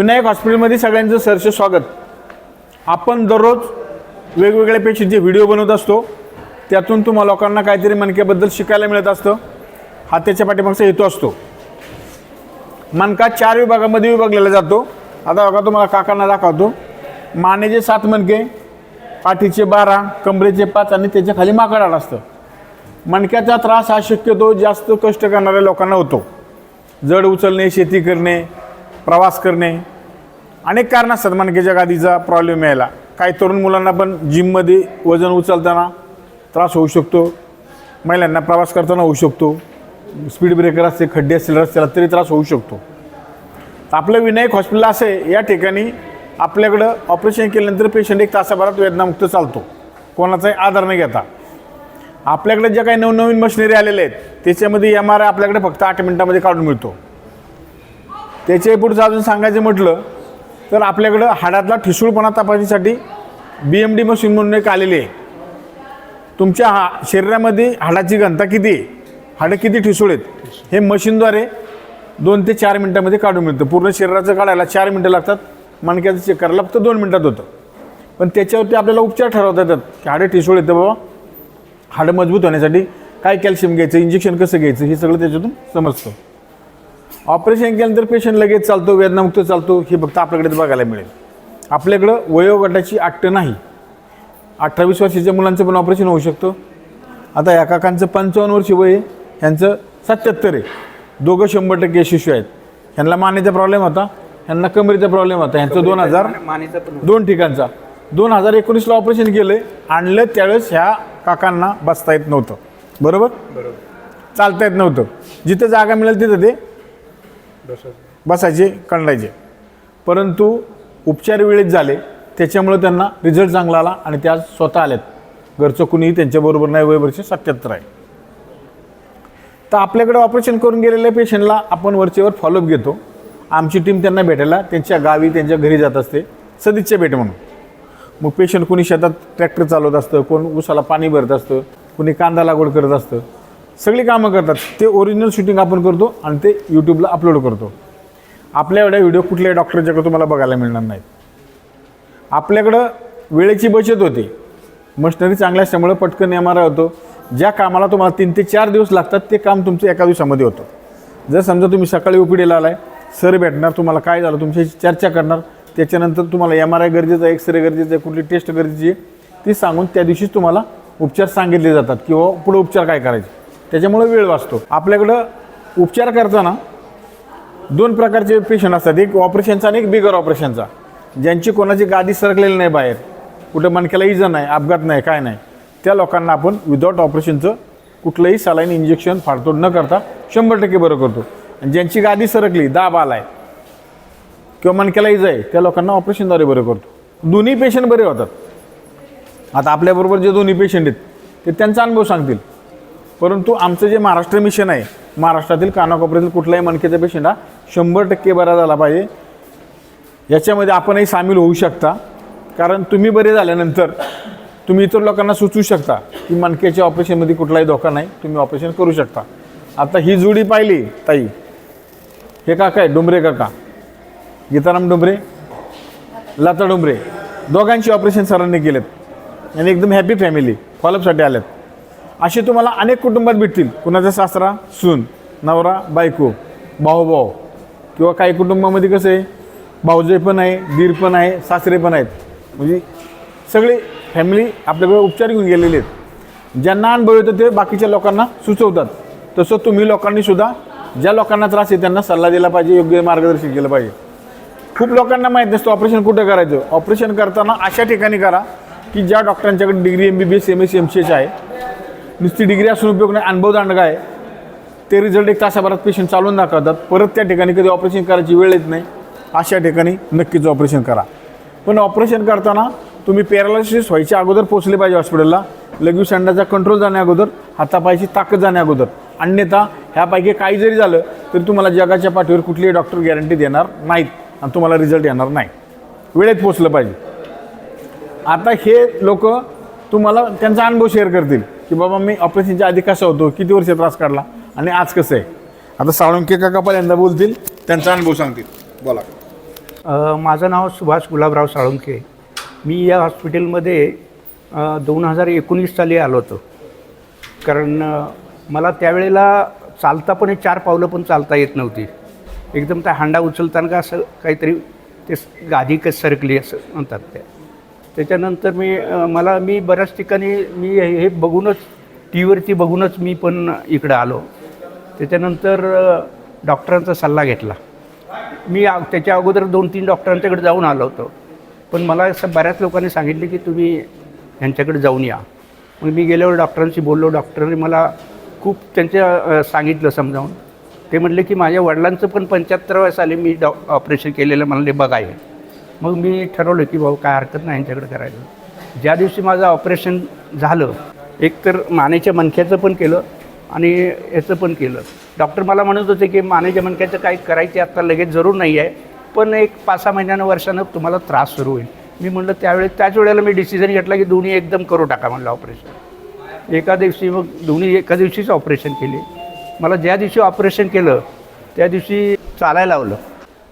विनायक हॉस्पिटलमध्ये सगळ्यांचं सरस स्वागत. आपण दररोज वेगवेगळ्या पेशंटचे व्हिडिओ बनवत असतो. त्यातून तुम्हा लोकांना काहीतरी मणक्याबद्दल शिकायला मिळत असतं. हा त्याच्या पाठीमागचा हेतू असतो. मनका चार विभागामध्ये विभागलेला जातो. आता बघा तुम्हाला काकांना दाखवतो. मानेचे सात मणके पाठीचे बारा कमरेचे पाच आणि त्याच्याखाली माकडाला असतं. मणक्याचा त्रास हा शक्यतो जास्त कष्ट करणाऱ्या लोकांना होतो. जड उचलणे शेती करणे प्रवास करणे अनेक कारणं असतात मणक्याच्या गादीचा प्रॉब्लेम यायला. काही तरुण मुलांना पण जिममध्ये वजन उचलताना त्रास होऊ शकतो. महिलांना प्रवास करताना होऊ शकतो. स्पीड ब्रेकर असते खड्डे असतील रस्त्याला तरी त्रास होऊ शकतो. तर आपलं विनायक हॉस्पिटल असे या ठिकाणी आपल्याकडं ऑपरेशन केल्यानंतर पेशंट एक तासाभरात वेदनामुक्त चालतो. कोणाचाही आधार न घेता. आपल्याकडे ज्या काही नवनवीन मशिनरी आलेल्या आहेत त्याच्यामध्ये एम आर आय आपल्याकडे फक्त आठ मिनटामध्ये काढून मिळतो. त्याच्या पुढचं अजून सांगायचं म्हटलं तर आपल्याकडं हाडातला ठिसूळपणा तपासणीसाठी बी एम डी मशीन म्हणून एक आलेली आहे. तुमच्या हा शरीरामध्ये हाडाची घनता किती आहे? हाडं किती ठिसूळ आहेत? हे मशीनद्वारे दोन ते चार मिनटामध्ये काढून मिळतं. पूर्ण शरीराचं काढायला चार मिनटं लागतात. मणक्याचं चेक करायला फक्त दोन मिनटात होतं. पण त्याच्यावरती आपल्याला उपचार ठरवता येतात. की हाडं ठिसूळ येतं बाबा. हाडं मजबूत होण्यासाठी काय कॅल्शियम घ्यायचं इंजेक्शन कसं घ्यायचं हे सगळं त्याच्यातून समजतं. ऑपरेशन केल्यानंतर पेशंट लगेच चालतो वेदनामुक्त चालतो हे फक्त आपल्याकडे बघायला मिळेल. आपल्याकडं वयोगटाची अट्ट नाही. अठ्ठावीस वर्षाच्या मुलांचं पण ऑपरेशन होऊ शकतं. आता या काकांचं पंचावन्न वर्ष वय आहे ह्यांचं सत्याहत्तर आहे. दोघं शंभर टक्के यशस्वी आहेत. ह्यांना मानेचा प्रॉब्लेम होता ह्यांना कमरेचा प्रॉब्लेम होता. ह्यांचं दोन हजार दोन ठिकाणचा. दोन हजार एकोणीसला ऑपरेशन केलं आणलं त्यावेळेस ह्या काकांना बसता येत नव्हतं. बरोबर? बरोबर. चालता येत नव्हतं. जिथे जागा मिळेल तिथं ते बसायचे. कंडायचे. परंतु उपचार वेळेत झाले त्याच्यामुळे त्यांना रिझल्ट चांगला आला आणि त्या स्वतः आल्यात. घरचं कुणीही त्यांच्याबरोबर नाही वय वर्ष सत्याहत्तर आहे. तर आपल्याकडे ऑपरेशन करून गेलेल्या पेशंटला आपण वरचेवर फॉलोअप घेतो. आमची टीम त्यांना भेटायला त्यांच्या गावी त्यांच्या घरी जात असते. सदिच्छा भेट म्हणून. मग पेशंट कोणी शेतात ट्रॅक्टर चालवत असतं कोण उसाला पाणी भरत असतं कोणी कांदा लागवड करत असतं. सगळी कामं करतात. ते ओरिजिनल शूटिंग आपण करतो आणि ते यूट्यूबला अपलोड करतो. आपल्या एवढ्या व्हिडिओ कुठल्याही डॉक्टरच्याकडे तुम्हाला बघायला मिळणार नाहीत. आपल्याकडं वेळेची बचत होते. मशिनरी चांगल्या असल्यामुळे पटकन एम आर आय होतो. ज्या कामाला तुम्हाला तीन ते चार दिवस लागतात ते काम तुमचं एका दिवसामध्ये होतं. जर समजा तुम्ही सकाळी ओपीडीला आलाय सर भेटणार तुम्हाला काय झालं तुमच्याशी चर्चा करणार त्याच्यानंतर तुम्हाला एम आर आय गरजेचं आहे एक्सरे गरजेचं आहे कुठली टेस्ट गरजेची आहे ती सांगून त्या दिवशीच तुम्हाला उपचार सांगितले जातात. किंवा पुढे उपचार काय करायचे? त्याच्यामुळे वेळ वाचतो. आपल्याकडं उपचार करताना दोन प्रकारचे पेशंट असतात. एक ऑपरेशनचा आणि एक बिगर ऑपरेशनचा ज्यांची कोणाची गादी सरकलेली नाही बाहेर. कुठं मणक्याला इजा नाही अपघात नाही काय नाही. त्या लोकांना आपण विदाऊट ऑपरेशनचं कुठलंही सलाईन इंजेक्शन फाडतोड न करता शंभर टक्के बरं करतो. आणि ज्यांची गादी सरकली दाब आलाय किंवा मणक्याला इजा आहे त्या लोकांना ऑपरेशनद्वारे बरं करतो. दोन्ही पेशंट बरे होतात. आता आपल्याबरोबर जे दोन्ही पेशंट आहेत ते त्यांचा अनुभव सांगतील. परंतु आमचं जे महाराष्ट्र मिशन आहे महाराष्ट्रातील कानाकोपऱ्यातील कुठलाही मनकेचा पेशंट हा शंभर टक्के बरा झाला पाहिजे. याच्यामध्ये आपणही सामील होऊ शकता. कारण तुम्ही बरे झाल्यानंतर तुम्ही इतर लोकांना सुचवू शकता की मनकेच्या ऑपरेशनमध्ये कुठलाही धोका नाही तुम्ही ऑपरेशन करू शकता. आता ही जोडी पाहिली ताई. हे काका आहे डोंबरे काका. गीताराम डोंबरे लता डुंबरे दोघांची ऑपरेशन सरांनी केलेत. आणि एकदम हॅपी फॅमिली फॉलोअपसाठी आल्यात असे तुम्हाला अनेक कुटुंबात भेटतील. कुणाचा सासरा सून नवरा बायको भाऊ किंवा काही कुटुंबामध्ये कसं आहे भाऊजे पण आहे दीर पण आहे सासरे पण आहेत. म्हणजे सगळे फॅमिली आपल्याकडे उपचार घेऊन गेलेले आहेत. ज्यांना अनुभव येतो ते बाकीच्या लोकांना सुचवतात. तसं तुम्ही लोकांनी सुद्धा ज्या लोकांना त्रास आहे त्यांना सल्ला दिला पाहिजे योग्य मार्गदर्शन केलं पाहिजे. खूप लोकांना माहीत नसतं ऑपरेशन कुठं करायचं. ऑपरेशन करताना अशा ठिकाणी करा की ज्या डॉक्टरांच्याकडे degree M B B S M S M C H आहे नुसती डिग्री असून उपयोग नाही अनुभव दांडगा आहे. ते रिझल्ट एक तासाभरात पेशंट चालून दाखवतात. परत त्या ठिकाणी कधी ऑपरेशन करायची वेळ येत नाही. अशा ठिकाणी नक्कीच ऑपरेशन करा. पण ऑपरेशन करताना तुम्ही पॅरालिसिस व्हायच्या अगोदर पोचले पाहिजे हॉस्पिटलला लघवी संडाचा कंट्रोल जाण्या अगोदर हातापायची ताकद जाण्या अगोदर. अन्यथा ह्यापैकी काही जरी झालं तरी तुम्हाला जगाच्या पाठीवर कुठलीही डॉक्टर गॅरंटी देणार नाहीत आणि तुम्हाला रिझल्ट येणार नाही. वेळेत पोचलं पाहिजे. आता हे लोक तुम्हाला त्यांचा अनुभव शेअर करतील की बाबा मी ऑपरेशनच्या आधी कसा होतो किती वर्ष त्रास काढला आणि आज कसं आहे? आता साळुंके काका पहिल्यांदा बोलतील त्यांचा अनुभव सांगतील. बोला. माझं नाव सुभाष गुलाबराव साळुंके. मी या हॉस्पिटलमध्ये दोन हजार एकोणीस साली आलो होतो. कारण मला त्यावेळेला चालता पण एक चार पावलं पण चालता येत नव्हती. एकदम त्या हांडा उचलताना का असं काहीतरी ते स- गादी कस सरकली असं म्हणतात ते त्याच्यानंतर मी मला मी बऱ्याच ठिकाणी मी हे हे बघूनच टी व्हीवरती बघूनच मी पण इकडं आलो. त्याच्यानंतर डॉक्टरांचा सल्ला घेतला. मी आ- त्याच्या अगोदर दोन तीन डॉक्टरांच्याकडे जाऊन आलो होतो. पण मला असं बऱ्याच लोकांनी सांगितले की तुम्ही ह्यांच्याकडे जाऊन या. मग मी गेल्यावर डॉक्टरांशी बोललो. डॉक्टरांनी मला खूप त्यांच्या सांगितलं समजावून. ते म्हटले की माझ्या वडिलांचं पण पंच्याहत्तर पंच्याहत्तराव्या साली मी डॉ ऑपरेशन केलेलं म्हणले आहे मग मी ठरवलं की भाऊ काय हरकत नाही यांच्याकडे करायचं ज्या दिवशी माझं ऑपरेशन झालं एक तर मानेच्या मणक्याचं पण केलं आणि याचं पण केलं. डॉक्टर मला म्हणत होते की मानेच्या मणक्याचं काही करायचे आत्ता लगेच जरूर नाही आहे पण एक पाच सहा महिन्यानं वर्षानं तुम्हाला त्रास सुरू होईल. मी म्हणलं त्यावेळेस त्याच वेळेला मी डिसिजन घेतला की दोन्ही एकदम करू टाका म्हणलं ऑपरेशन एका दिवशी मग दोन्ही एका दिवशीच ऑपरेशन केले. मला ज्या दिवशी ऑपरेशन केलं त्या दिवशी चालायला लावलं.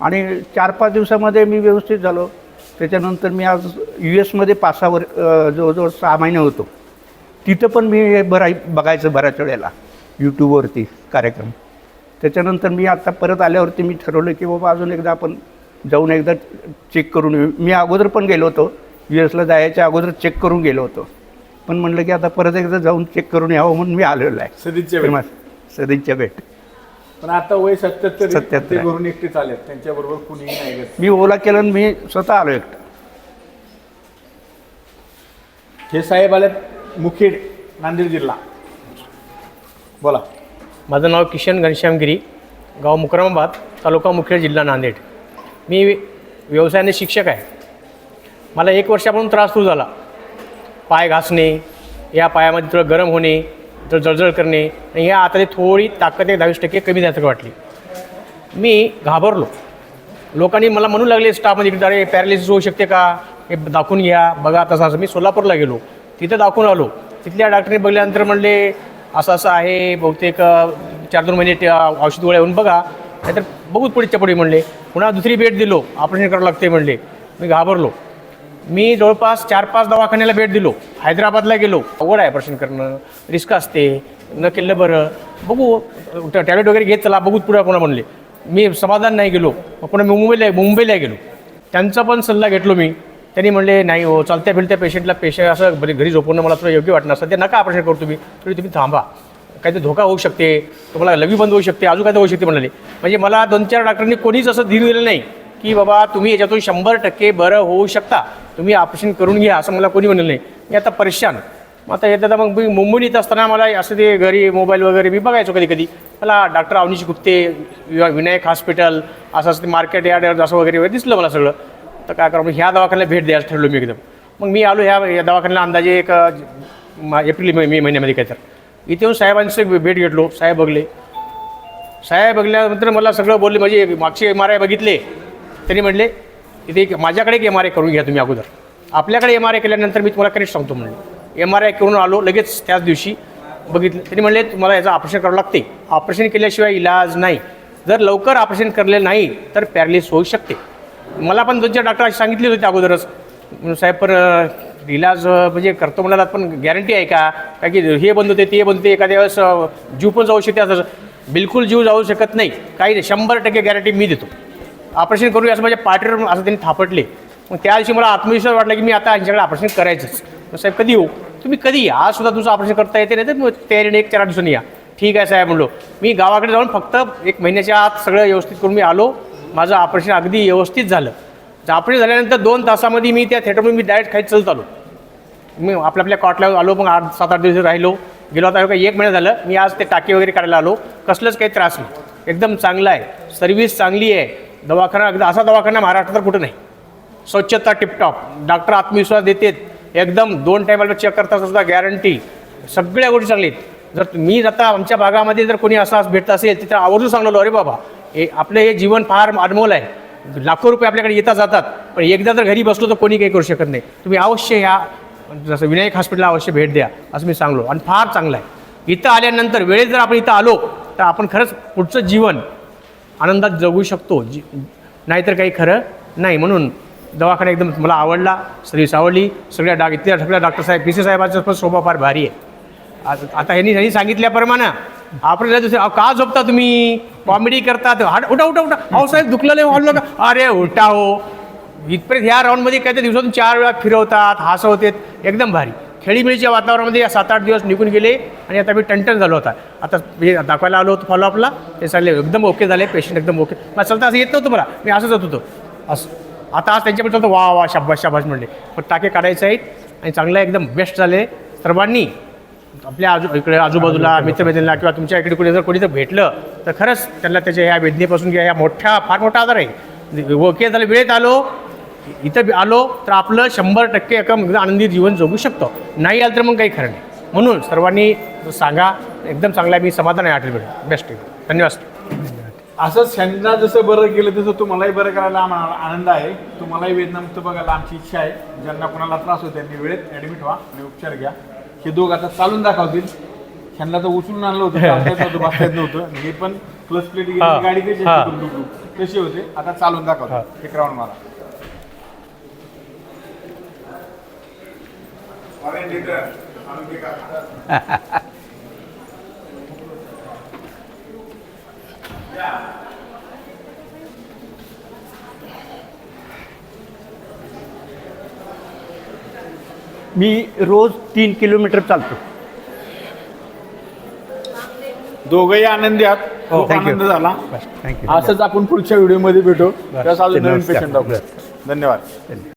आणि चार पाच दिवसामध्ये मी व्यवस्थित झालो. त्याच्यानंतर मी आज यू एसमध्ये पाच सहा वर अ, जवळजवळ सहा महिने होतो. तिथं पण मी बराय बघायचं बऱ्याच वेळेला यूट्यूबवरती कार्यक्रम. त्याच्यानंतर मी आता परत आल्यावरती मी ठरवलं की बाबा अजून एकदा आपण जाऊन एकदा चेक करून येऊ. मी अगोदर पण गेलो होतो. यू एसला जायच्या अगोदर चेक करून गेलो होतो. पण म्हणलं की आता परत एकदा जाऊन चेक करून यावं म्हणून मी आलेलो आहे. सदिच्छा भेट. सदिच्छा भेट. पण आता वय सत्याहत्तर 77 ते आहे. घरून एकटे चालेत त्यांच्याबरोबर कुणीही नाही गेलं मी ओला केलं आणि मी स्वतः आलो एकटा. हे साहेब आलेत मुखेड नांदेड जिल्हा. बोला. माझं नाव किशन घनश्यामगिरी गाव मुकरामाबाद तालुका मुखेड जिल्हा नांदेड. मी व्यवसायाने शिक्षक आहे. मला एक वर्षापासून त्रास सुरू झाला. पाय घासणे या पायामध्ये थोडं गरम होणे जर जळजळ करणे आणि या आता थोडी ताकद एक दहावीस टक्के कमी झाल्यासारखं वाटली. मी घाबरलो. लोकांनी मला म्हणू लागले स्टाफमध्ये इकडे अरे पॅरालिसिस होऊ शकते का? हे दाखवून घ्या बघा तसं असं. मी सोलापूरला गेलो. तिथं दाखवून आलो. तिथल्या डॉक्टरने बघल्यानंतर म्हणले असं असं आहे बहुतेक चार दोन महिने ते, औषध गोळ्या येऊन बघा. नाहीतर बघूच पुढच्या पुढे म्हणले. पुन्हा दुसरी भेट दिलो. ऑपरेशन करावं लागते म्हणले. मी घाबरलो. मी जवळपास चार पाच दवाखान्याला भेट दिलो. हैदराबादला गेलो. अवघड आहे ऑपरेशन करणं. रिस्क असते. न केलं बरं. बघू. टॅबलेट वगैरे घेत चला. बघू पुढे पुन्हा म्हणले. मी समाधान नाही गेलो. पुन्हा मी मुंबईला मुंबईला गेलो. त्यांचा पण सल्ला घेतलो मी. त्यांनी म्हणले नाही हो चालत्या फिरत्या पेशंटला पेशंट असं बरी घरी झोपवणं मला थोडं योग्य वाटणार सध्या नका ऑपरेशन करू तुम्ही. थोडी तुम्ही थांबा. काहीतरी धोका होऊ शकते. तुम्हाला लवी बंद होऊ शकते. अजून काय होऊ शकते? म्हणाले. म्हणजे मला दोन चार डॉक्टरांनी कोणीच असं धीर दिलं नाही. की बाबा तुम्ही याच्यातून शंभर टक्के बरं होऊ शकता. तुम्ही ऑपरेशन करून घ्या असं मला कोणी म्हणलं नाही. मी आता परेशान मग आता येतात मग मी मुंबईत येत असताना मला असं ते घरी मोबाईल वगैरे मी बघायचो कधी कधी मला डॉक्टर अवनीश गुप्ते विनायक हॉस्पिटल असं असं ते मार्केट यार्ड असं वगैरे वगैरे दिसलं मला सगळं. तर काय करा मग ह्या दवाखान्याला भेट द्यायला ठरलो मी एकदम. मग मी आलो ह्या या दवाखान्याला अंदाजे एक मा- एप्रिल मे मे महिन्यामध्ये काय तर इथे येऊन साहेबांची भेट घेतलो साहेब बघले. साहेब बघल्यानंतर मला सगळं बोलले म्हणजे मागचे एम आर आय बघितले. त्यांनी म्हणले इथे एक माझ्याकडे एक एम आर आय करून घ्या तुम्ही अगोदर. आपल्याकडे एम आर आय केल्यानंतर मी तुम्हाला करेक्ट सांगतो म्हणले. एम आर आय करून आलो लगेच त्याच दिवशी बघितलं. त्यांनी म्हणले तुम्हाला याचं ऑपरेशन करावं लागते. ऑपरेशन केल्याशिवाय इलाज नाही. जर लवकर ऑपरेशन करले नाही तर पॅरलिस होऊ शकते. मला पण दोन चार डॉक्टर सांगितले होते अगोदरच. साहेब पण इलाज म्हणजे करतो म्हणाला पण गॅरंटी आहे का? काय की हे बंद होते ते बंद होते एखाद्या वेळेस जीव पण जाऊ शकते असं. बिलकुल जीव जाऊ शकत नाही. काही नाही. शंभर टक्के गॅरंटी मी देतो. ऑपरेशन करूया असं माझ्या पाठीवर असं त्यांनी थापटले. मग त्या दिवशी मला आत्मविश्वास वाटला की मी आता यांच्याकडे ऑपरेशन करायचंच. मग साहेब कधी येऊ? तुम्ही कधी या? आज सुद्धा तुमचं ऑपरेशन करता येते नाही तर मग तयारीने एक चार आठ दिवसांनी या. ठीक आहे साहेब म्हणलो. मी गावाकडे जाऊन फक्त एक महिन्याच्या आत सगळं व्यवस्थित करून मी आलो. माझं ऑपरेशन अगदी व्यवस्थित झालं. ऑपरेशन झाल्यानंतर दोन तासामध्ये मी त्या थिएटरमध्ये मी डायरेक्ट खायचं चलत आलो. मी आपल्या आपल्या कॉटला आलो मग आठ सात आठ दिवस राहिलो. गेलो आता काही एक महिना झालं. मी आज ते टाके वगैरे काढायला आलो. कसलंच काही त्रास नाही. एकदम चांगला आहे. सर्व्हिस चांगली आहे. दवाखाना अगदी असा दवाखाना महाराष्ट्रात कुठं नाही. स्वच्छता टिपटॉप. डॉक्टर आत्मविश्वास देतात. एकदम दोन टायमाला चेक करता सुद्धा गॅरंटी सगळ्या गोष्टी चांगल्या आहेत जर मी आता आमच्या भागामध्ये जर कोणी असा भेटत असेल तर आवर्जून सांगलो अरे बाबा हे आपलं हे जीवन फार अनमोल आहे. लाखो रुपये आपल्याकडे येतात जातात. पण एकदा जर घरी बसलो तर कोणी काही करू शकत नाही. तुम्ही अवश्य ह्या जसं विनायक हॉस्पिटलला अवश्य भेट द्या असं मी सांगलो. आणि फार चांगलं आहे. इथं आल्यानंतर वेळेत जर आपण इथं आलो तर आपण खरंच पुढचं जीवन आनंदात जगू शकतो. जी नाहीतर काही खरं नाही. म्हणून दवाखाना एकदम मला आवडला सर्विस आवडली. सगळ्या डॉ इथल्या सगळ्या डॉक्टर साहेब पी सी साहेबांचा पण शोभा फार भारी आहे. आता आता ह्यांनी ह्यांनी सांगितल्याप्रमाणे आपल्याला दुसरे का झोपता तुम्ही? कॉमेडी करतात हाड उठा उठा उठा. अहो साहेब दुखलं हॉल का अरे उठा हो. इथपर्यंत ह्या राऊंडमध्ये काहीतरी दिवसातून चार वेळा फिरवतात हसवतात. एकदम भारी. खेळीमेळीच्या वातावरणामध्ये या सात आठ दिवस निघून गेले आणि आता मी टणटण झालो होता. आता हे दाखवायला आलो होतो फॉलोअपला ते चालले एकदम ओके झाले पेशंट एकदम ओके मला चलता असं येत नव्हतं मला. मी असंच होत होतो. असं आता आज त्यांच्याकडे चालतं वा वा शाबास शाबास म्हणले. पण टाके काढायचे आहेत आणि चांगलं एकदम बेस्ट झाले. सर्वांनी आपल्या आजू इकडे आजूबाजूला मित्रमैत्रिणीला किंवा तुमच्या इकडे कुणी जर कोणी जर भेटलं तर खरंच त्यांना त्याच्या ह्या वेदनेपासून किंवा या मोठ्या फार मोठा आजार आहे. ओके झालं वेळेत आलो. इथं बी आलो तर आपलं शंभर टक्के एका आनंदी जीवन जगू शकतो. नाही आलं तर मग काही खरं नाही. म्हणून सर्वांनी सांगा एकदम चांगला. मी समाधान आहे हॉटेल बेस्ट धन्यवाद. असंच त्यांना जसं बरं केलं तसं तुम्हालाही बरं करायला आम्हाला आनंद आहे. तुम्हालाही वेदनामुक्त बघायला आमची इच्छा आहे. ज्यांना कोणाला त्रास होतो त्यांनी वेळेत ॲडमिट व्हा आणि उपचार घ्या. हे दोघं आता चालून दाखवतील. ह्यांना तर उचलून आणलं होतं येत नव्हतं बसता येत नव्हतं. आणि हे पण प्लस प्लेट हा. गाडी कशी हा. होते? आता चालून दाखवतात एक राऊंड मला मी रोज तीन किलोमीटर चालतो. दोघंही आनंदी आहात. हो, खूप. आनंद झाला. थँक्यू असंच आपण पुढच्या व्हिडिओमध्ये भेटू. त्यास अजून नवीन. पेशंट धन्यवाद.